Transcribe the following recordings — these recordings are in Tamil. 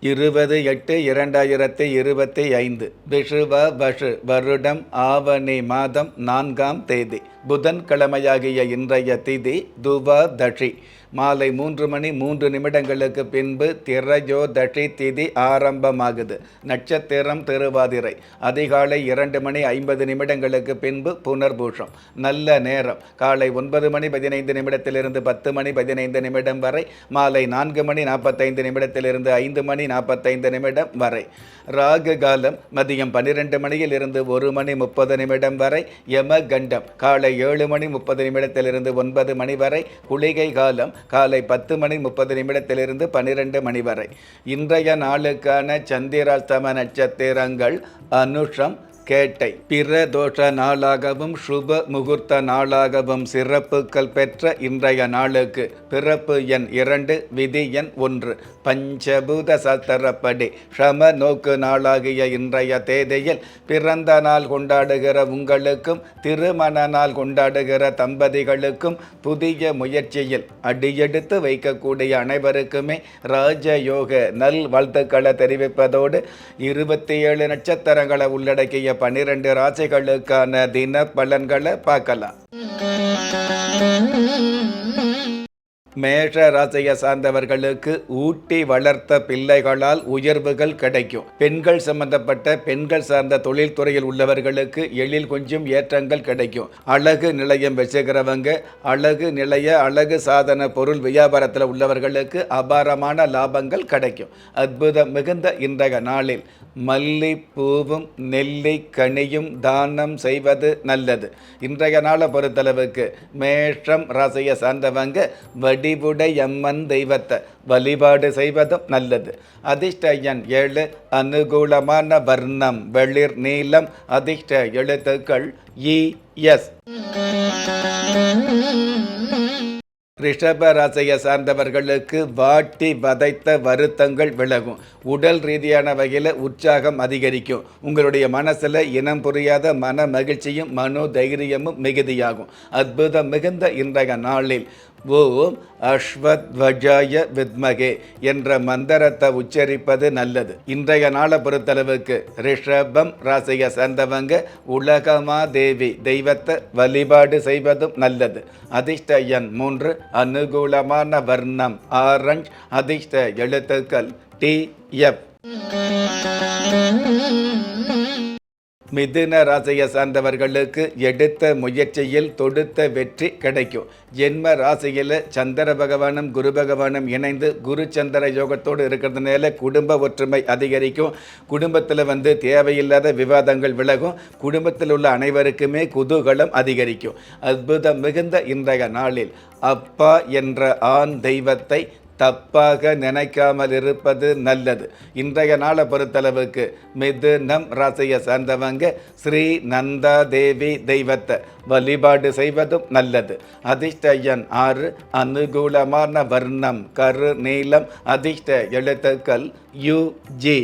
இருபது எட்டு இரண்டாயிரத்தி இருபத்தி ஐந்து விஷுவ வஷு வருடம் ஆவணி மாதம் நான்காம் தேதி. புதன்கிழமையாகிய இன்றைய திதி துவாதஷி. மாலை மூன்று மணி மூன்று நிமிடங்களுக்கு பின்பு திரையோதஷி திதி ஆரம்பமாகுது. நட்சத்திரம் திருவாதிரை. அதிகாலை இரண்டு மணி ஐம்பது நிமிடங்களுக்கு பின்பு புனர்பூஷம். நல்ல நேரம். காலை ஒன்பது மணி பதினைந்து நிமிடத்திலிருந்து பத்து மணி பதினைந்து நிமிடம் வரை. மாலை நான்கு மணி நாற்பத்தைந்து நிமிடத்திலிருந்து ஐந்து மணி நாற்பத்தைந்து நிமிடம் வரை. ராகு காலம். மதியம் பன்னிரெண்டு மணியில் இருந்து ஒரு மணி முப்பது நிமிடம் வரை. யம கண்டம் காலை ஏழு மணி முப்பது நிமிடத்திலிருந்து ஒன்பது மணி வரை குளிகை காலம் காலை பத்து மணி முப்பது நிமிடத்திலிருந்து பன்னிரெண்டு மணி வரை. இன்றைய நாளுக்கான சந்திராஸ்தம நட்சத்திரங்கள் அனுஷம் கேட்டை. பிற தோஷ நாளாகவும் சுப முகூர்த்த நாளாகவும் சிறப்புகள் பெற்ற இன்றைய நாளுக்கு பிறப்பு எண் இரண்டு விதி எண் ஒன்று. பஞ்சபூத சத்தரப்படி ஷம நோக்கு நாளாகிய இன்றைய தேதியில் பிறந்த நாள் கொண்டாடுகிற உங்களுக்கும் திருமண நாள் கொண்டாடுகிற தம்பதிகளுக்கும் புதிய முயற்சியில் அடியெடுத்து வைக்கக்கூடிய அனைவருக்குமே ராஜயோக நல் வாழ்த்துக்களை தெரிவிப்பதோடு இருபத்தி ஏழு நட்சத்திரங்களை உள்ளடக்கிய பன்னிரண்டு ராசிகளுக்கான தின பலன்களை பார்க்கலாம். மேஷ ராசியை சார்ந்தவர்களுக்கு ஊட்டி வளர்த்த பிள்ளைகளால் உயர்வுகள் கிடைக்கும். பெண்கள் சம்பந்தப்பட்ட பெண்கள் சார்ந்த தொழில்துறையில் உள்ளவர்களுக்கு எழில் கொஞ்சம் ஏற்றங்கள் கிடைக்கும். அழகு நிலையம் வச்சுக்கிறவங்க அழகு நிலைய அழகு சாதன பொருள் வியாபாரத்தில் உள்ளவர்களுக்கு அபாரமான லாபங்கள் கிடைக்கும். அற்புதம் மிகுந்த இன்றைய நாளில் மல்லி பூவும் நெல்லி கனியும் தானம் செய்வது நல்லது. இன்றைய நாளை பொறுத்தளவுக்கு மேஷம் ராசியை சார்ந்தவங்க வடிவுடையம்மன் தெய்வத்தை வழிபாடு செய்வதும் நல்லது. அதிர்ஷ்ட எண் ஏழு அனுகூலமான வர்ணம் வெளிர் நீலம் அதிர்ஷ்ட எழுத்துக்கள் இ எஸ். ரிஷபராசியை சார்ந்தவர்களுக்கு வாட்டி வதைத்த வருத்தங்கள் விலகும். உடல் ரீதியான வகையில் உற்சாகம் அதிகரிக்கும். உங்களுடைய மனசில் இனம் புரியாத மன மகிழ்ச்சியும் மனோ தைரியமும் மிகுதியாகும். அற்புதம் மிகுந்த இன்றைய நாளில் ஓம் அஸ்வத்வஜாய வித்மகே என்ற மந்திரத்தை உச்சரிப்பது நல்லது. இன்றைய நாளை பொறுத்தளவுக்கு ரிஷபம் ராசியை சேர்ந்தவங்க உலகமா தேவி தெய்வத்தை வழிபாடு செய்வதும் நல்லது. அதிர்ஷ்ட எண் மூன்று அனுகூலமான வர்ணம் ஆரஞ்ச் அதிர்ஷ்ட எழுத்துக்கள் டி எஃப் மிதுன ராசியை சார்ந்தவர்களுக்கு எடுத்த முயற்சியில் தொடுத்த வெற்றி கிடைக்கும். ஜென்ம ராசியில் சந்திர பகவானும் குரு பகவானும் இணைந்து குரு சந்திர யோகத்தோடு இருக்கிறதுனால குடும்ப ஒற்றுமை அதிகரிக்கும். குடும்பத்தில் வந்து தேவையில்லாத விவாதங்கள் விலகும். குடும்பத்தில் உள்ள அனைவருக்குமே குதூகலம் அதிகரிக்கும். அற்புதம் மிகுந்த இன்றைய நாளில் அப்பா என்ற ஆண் தெய்வத்தை தப்பாக நினைக்காமல் இருப்பது நல்லது. இன்றைய நாளை பொறுத்தளவுக்கு மிதுனம் ராசியை சார்ந்தவங்க ஸ்ரீ நந்தா தேவி தெய்வத்தை வழிபாடு செய்வதும் நல்லது. அதிர்ஷ்ட எண் ஆறு அனுகூலமான வர்ணம் கரு நீளம் அதிர்ஷ்ட எழுத்துக்கள் யு ஜி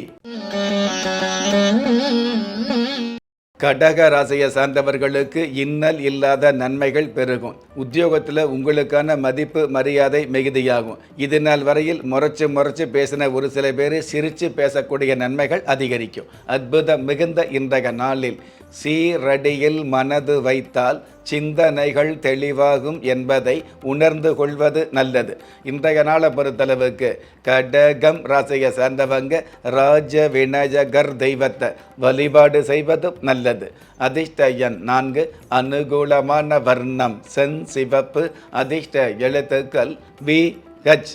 கடக ராசியை சார்ந்தவர்களுக்கு இன்னல் இல்லாத நன்மைகள் பெருகும். உத்தியோகத்தில் உங்களுக்கான மதிப்பு மரியாதை மிகுதியாகும். இது நாள் வரையில் முறைச்சு முறைச்சு பேசின ஒரு சில பேர் சிரித்து பேசக்கூடிய நன்மைகள் அதிகரிக்கும். அற்புதம் மிகுந்த இன்றைய நாளில் சீரடியில் மனது வைத்தால் சிந்தனைகள் தெளிவாகும் என்பதை உணர்ந்து கொள்வது நல்லது. இன்றைய நாளை பொறுத்தளவுக்கு கடகம் ராசியை சேர்ந்தவங்க ராஜ விநாயகர் தெய்வத்தை வழிபாடு செய்வதும் நல்லது. அதிர்ஷ்ட எண் நான்கு அனுகூலமான வர்ணம் சென் சிவப்பு அதிர்ஷ்ட எழுத்துக்கள் வி ஹச்.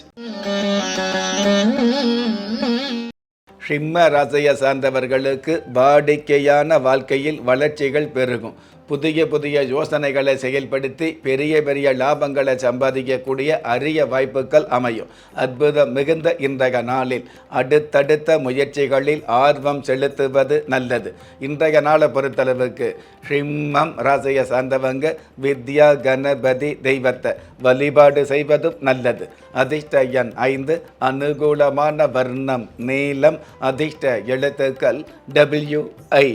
சிம்ம ராசியை சார்ந்தவர்களுக்கு வாடிக்கையான வாழ்க்கையில் வளர்ச்சிகள் பெருகும். புதிய புதிய யோசனைகளை செயல்படுத்தி பெரிய பெரிய லாபங்களை சம்பாதிக்கக்கூடிய அரிய வாய்ப்புகள் அமையும். அற்புதம் மிகுந்த இன்றைய நாளில் அடுத்தடுத்த முயற்சிகளில் ஆர்வம் செலுத்துவது நல்லது. இன்றைய நாளை பொறுத்தளவுக்கு சிம்மம் ராசியை சார்ந்தவங்க வித்யா கணபதி தெய்வத்தை வழிபாடு செய்வதும் நல்லது. அதிர்ஷ்ட எண் ஐந்து அனுகூலமான வர்ணம் நீளம் அதிர்ஷ்ட எழுத்துக்கள் டபிள்யூ ஐ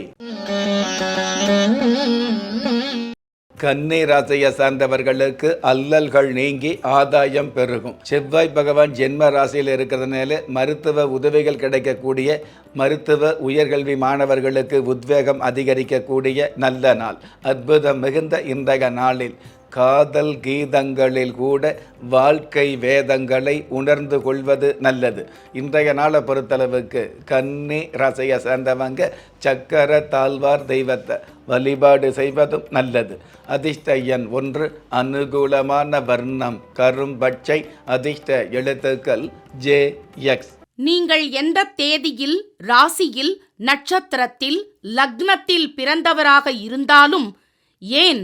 கன்னி ராசியை சார்ந்தவர்களுக்கு அல்லல்கள் நீங்கி ஆதாயம் பெருகும். செவ்வாய் பகவான் ஜென்ம ராசியில் இருக்கிறதுனால மருத்துவ உதவிகள் கிடைக்கக்கூடிய மருத்துவ உயர்கல்வி மாணவர்களுக்கு உத்வேகம் அதிகரிக்கக்கூடிய நல்ல நாள். அற்புதம் மிகுந்த இன்றைய நாளில் காதல் கீதங்களில் கூட வாழ்க்கை வேதங்களை உணர்ந்து கொள்வது நல்லது. இன்றைய நாளை பொறுத்தளவுக்கு கன்னி ராசியை சேர்ந்தவங்க சக்கர தாழ்வார் தெய்வத்தை வழிபாடு செய்வதும் நல்லது. அதிர்ஷ்ட எண் ஒன்று அனுகூலமான வர்ணம் கரும்பச்சை அதிர்ஷ்ட எழுத்துக்கள் ஜே எக்ஸ். நீங்கள் எந்த தேதியில் ராசியில் நட்சத்திரத்தில் லக்னத்தில் பிறந்தவராக இருந்தாலும் ஏன்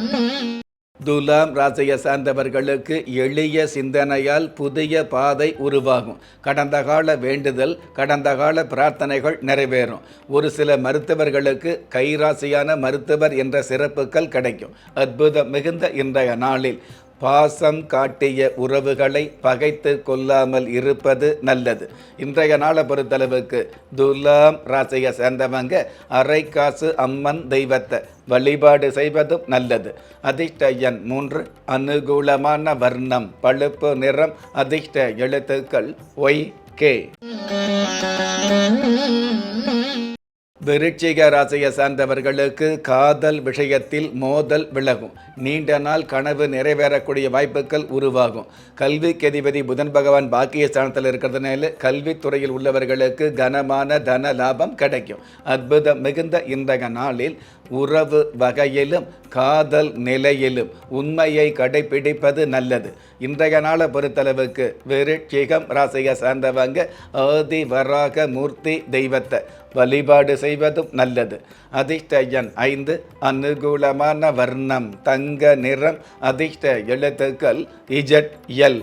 துலாம் ராசியை சார்ந்தவர்களுக்கு எளிய சிந்தனையால் புதிய பாதை உருவாகும். கடந்த கால வேண்டுதல் கடந்த கால பிரார்த்தனைகள் நிறைவேறும். ஒரு சில மருத்துவர்களுக்கு கைராசியான மருத்துவர் என்ற சிறப்புகள் கிடைக்கும். அற்புதம் மிகுந்த இன்றைய நாளில். பாசம் காட்டிய உறவுகளை பகைத்து கொள்ளாமல் இருப்பது நல்லது. இன்றைய நாளை பொறுத்தளவுக்கு துலாம் ராசியை சேர்ந்தவங்க அரைக்காசு அம்மன் தெய்வத்தை வழிபாடு செய்வதும் நல்லது. அதிர்ஷ்ட எண் மூன்று அனுகூலமான வர்ணம் பழுப்பு நிறம் அதிர்ஷ்ட எழுத்துக்கள் ஒய் கே. விருச்சிக ராசியை சார்ந்தவர்களுக்கு காதல் விஷயத்தில் மோதல் விலகும். நீண்ட நாள் கனவு நிறைவேறக்கூடிய வாய்ப்புகள் உருவாகும். கல்விக்கு அதிபதி புதன் பகவான் பாக்கிய ஸ்தானத்தில் இருக்கிறதுனால கல்வித்துறையில் உள்ளவர்களுக்கு கனமான தன லாபம் கிடைக்கும். அற்புதம் மிகுந்த இன்றைய நாளில் உறவு வகையிலும் காதல் நிலையிலும் உண்மையை கடைபிடிப்பது நல்லது. இன்றைய நாளை பொறுத்தளவுக்கு விருட்சிகம் ராசியை சார்ந்தவங்க ஆதி வராக மூர்த்தி தெய்வத்தை வழிபாடு செய்வதும் நல்லது. அதிர்ஷ்ட எண் ஐந்து அனுகூலமான வர்ணம் தங்க நிறம் அதிர்ஷ்ட எழுத்துக்கள் இஜட் எல்.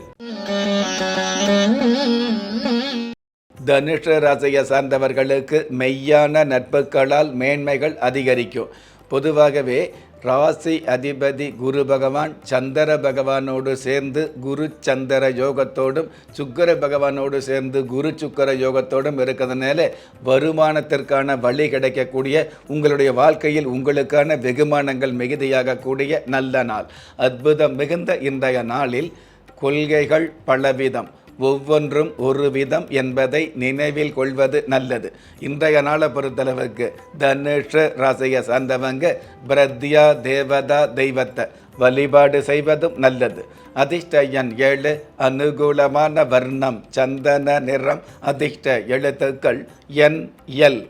தனுஷ ராசியை சார்ந்தவர்களுக்கு மெய்யான நட்புகளால் மேன்மைகள் அதிகரிக்கும். பொதுவாகவே ராசி அதிபதி குரு பகவான் சந்திர பகவானோடு சேர்ந்து குரு சந்திர யோகத்தோடும் சுக்கர பகவானோடு சேர்ந்து குரு சுக்கர யோகத்தோடும் இருக்கிறதுனால வருமானத்திற்கான வழி கிடைக்கக்கூடிய உங்களுடைய வாழ்க்கையில் உங்களுக்கான வெகுமானங்கள் மிகுதியாகக்கூடிய நல்ல நாள். அற்புதம் மிகுந்த இன்றைய நாளில் கொள்கைகள் பலவிதம். ஒவ்வொன்றும் ஒரு விதம் என்பதை நினைவில் கொள்வது நல்லது. இன்றைய நாளை பொறுத்தளவுக்கு தனுஷ ராசியை சார்ந்தவங்க பிரத்யா தேவதா தெய்வத்தை வழிபாடு செய்வதும் நல்லது. அதிர்ஷ்ட எண் ஏழு அனுகூலமான வர்ணம் சந்தன நிறம் அதிர்ஷ்ட எழுத்துக்கள் என் எல்.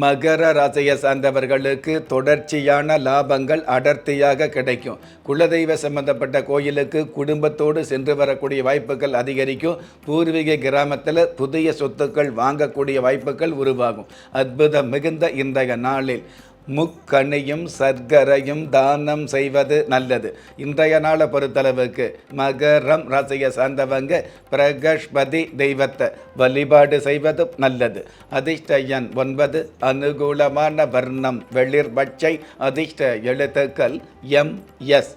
மகர ராசியை சார்ந்தவர்களுக்கு தொடர்ச்சியான லாபங்கள் அடர்த்தியாக கிடைக்கும். குலதெய்வ சம்பந்தப்பட்ட கோயிலுக்கு குடும்பத்தோடு சென்று வரக்கூடிய வாய்ப்புகள் அதிகரிக்கும். பூர்வீக கிராமத்தில் புதிய சொத்துக்கள் வாங்கக்கூடிய வாய்ப்புகள் உருவாகும். அற்புதம் மிகுந்த இன்றைய நாளில். முக்கணியும் சர்க்கரையும் தானம் செய்வது நல்லது. இன்றைய நாளை பொறுத்தளவுக்கு மகரம் ராசியை சார்ந்தவங்க பிரகஷ்பதி தெய்வத்தை வழிபாடு செய்வதும் நல்லது. அதிர்ஷ்ட எண் ஒன்பது அனுகூலமான வர்ணம் வெளிர் பச்சை அதிர்ஷ்ட எழுத்துக்கள் எம் எஸ்.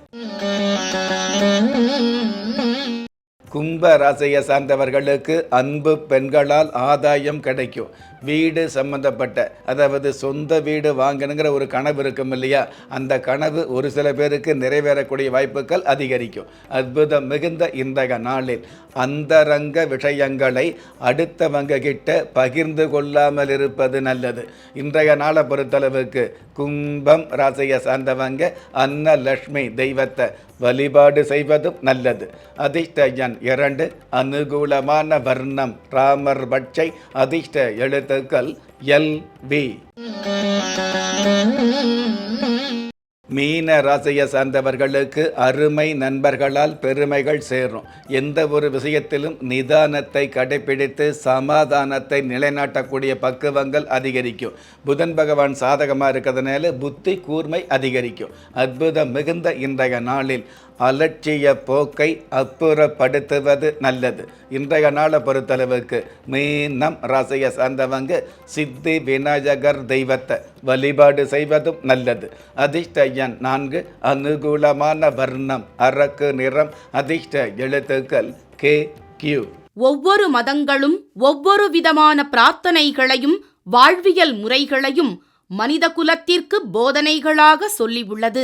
கும்ப ராசியை சார்ந்தவர்களுக்கு அன்பு பெண்களால் ஆதாயம் கிடைக்கும். வீடு சம்பந்தப்பட்ட அதாவது சொந்த வீடு வாங்கணுங்கிற ஒரு கனவு இருக்கும் இல்லையா? அந்த கனவு ஒரு சில பேருக்கு நிறைவேறக்கூடிய வாய்ப்புகள் அதிகரிக்கும். அற்புதம் மிகுந்த இந்த நாளில் அந்தரங்க விஷயங்களை அடுத்தவங்க கிட்ட பகிர்ந்து கொள்ளாமல் இருப்பது நல்லது. இன்றைய நாளை பொறுத்தளவுக்கு கும்பம் ராசியை சார்ந்தவங்க அன்னலட்சுமி தெய்வத்தை வழிபாடு செய்வதும் நல்லது. அதிர்ஷ்ட எண் இரண்டு அனுகூலமான வர்ணம் ராமர் பட்சை அதிர்ஷ்ட எழுத்துக்கள் எல் வி. மீன ராசியை சார்ந்தவர்களுக்கு அருமை நண்பர்களால் பெருமைகள் சேரும். எந்த ஒரு விஷயத்திலும் நிதானத்தை கடைபிடித்து சமாதானத்தை நிலைநாட்டக்கூடிய பக்குவங்கள் அதிகரிக்கும். புதன் பகவான் சாதகமாக இருக்கிறதுனால புத்தி கூர்மை அதிகரிக்கும். அற்புதம் மிகுந்த இன்றைய நாளில் அலட்சிய போக்கை அப்புறப்படுத்துவது நல்லது. இன்றைய நாளை பொறுத்தளவுக்கு மீனம் ராசியை சார்ந்தவங்க சித்தி விநாயகர் தெய்வத்தை வழிபாடு செய்வதும் நல்லது. அதிர்ஷ்ட எண் நான்கு அனுகூலமான வர்ணம் அரக்கு நிறம் அதிர்ஷ்ட எழுத்துக்கள் கே கியூ ஒவ்வொரு மதங்களும் ஒவ்வொரு விதமான பிரார்த்தனைகளையும் வாழ்வியல் முறைகளையும் மனித குலத்திற்கு போதனைகளாக சொல்லியுள்ளது